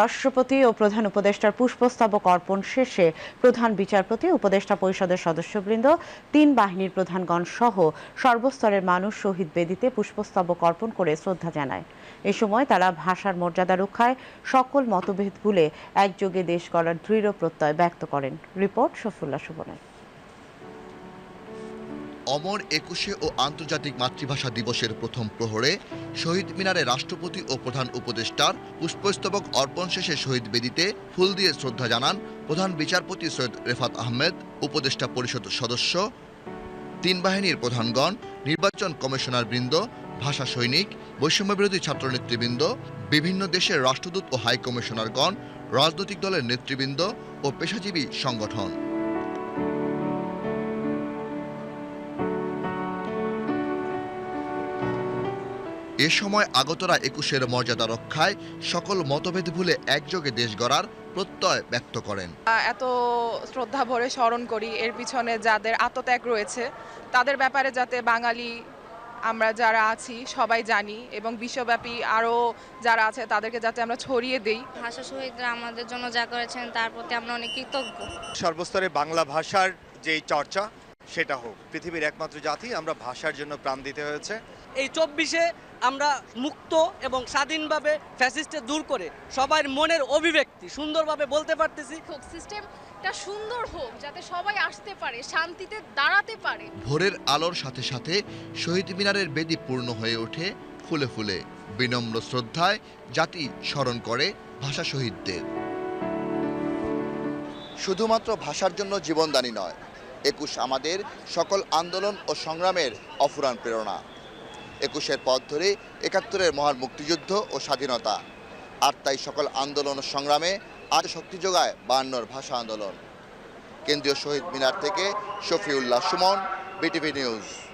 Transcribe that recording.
রাষ্ট্রপতি ও প্রধান উপদেষ্টার পুষ্পস্তবক অর্পণ শেষে প্রধান বিচারপতি, উপদেষ্টা পরিষদের সদস্যবৃন্দ, তিন বাহিনীর প্রধানগণ সহ সর্বস্তরের মানুষ শহীদ বেদিতে পুষ্পস্তবক অর্পণ করে শ্রদ্ধা জানায়। এ সময় তারা ভাষার মর্যাদা রক্ষায় সকল মতভেদ ভুলে একযোগে দেশ গড়ার দৃঢ় প্রত্যয় ব্যক্ত করেন। রিপোর্ট সফুল্লা সুবনের অমর একুশে ও আন্তর্জাতিক মাতৃভাষা দিবসের প্রথম প্রহরে শহীদ মিনারে রাষ্ট্রপতি ও প্রধান উপদেষ্টার পুষ্পস্তবক অর্পণ শেষে শহীদ বেদিতে ফুল দিয়ে শ্রদ্ধা জানান প্রধান বিচারপতি সৈয়দ রেফাত আহমেদ, উপদেষ্টা পরিষদ সদস্য, তিন বাহিনীর প্রধানগণ, নির্বাচন কমিশনার বৃন্দ, ভাষা সৈনিক বৈষম্যবিরোধী ছাত্র নেতৃবৃন্দ বিভিন্ন দেশের রাষ্ট্রদূত ও হাই কমিশনারগণ রাজনৈতিক দলের নেতৃবৃন্দ ও পেশাজীবী সংগঠন। এ সময় আগতরা একুশের মর্যাদা রক্ষায় সকল মতভেদ ভুলে একযোগে দেশ গড়ার প্রত্যয় ব্যক্ত করেন। এত শ্রদ্ধা ভরে স্মরণ করি এর পিছনে যাদের আত্মত্যাগ রয়েছে তাদের ব্যাপারে যাতে বাঙালি আমরা যারা আছি সবাই জানি এবং বিশ্বব্যাপী আরও যারা আছে তাদেরকে যাতে আমরা ছড়িয়ে দিই। ভাষা শহীদরা আমাদের জন্য যা করেছেন তার প্রতি আমরা অনেক কৃতজ্ঞ। সর্বস্তরে বাংলা ভাষার যেই চর্চা সেটা হোক। পৃথিবীর একমাত্র জাতি আমরা ভাষার জন্য প্রাণ দিতে হয়েছে। এই চব্বিশে আমরা মুক্ত এবং স্বাধীনভাবে ফ্যাসিস্টে দূর করে সবার মনের অভিব্যক্তি সুন্দরভাবে বলতে পারতেছি। হোক সিস্টেমটা সুন্দর হোক যাতে সবাই আসতে পারে শান্তিতে দাঁড়াতে পারে। ভোরের আলোর সাথে সাথে শহীদ মিনারের বেদি পূর্ণ হয়ে ওঠে ফুলে ফুলে। বিনম্র শ্রদ্ধায় জাতি স্মরণ করে ভাষা শহীদদের। শুধুমাত্র ভাষার জন্য জীবনদানী নয় একুশ আমাদের সকল আন্দোলন ও সংগ্রামের অফুরান প্রেরণা। একুশের পথ ধরে একাত্তরের মহান মুক্তিযুদ্ধ ও স্বাধীনতা। আর তাই সকল আন্দোলন ও সংগ্রামে আজ শক্তি যোগায় বায়ান্নর ভাষা আন্দোলন। কেন্দ্রীয় শহীদ মিনার থেকে শফিউল্লাহ সুমন, বিটিভি নিউজ।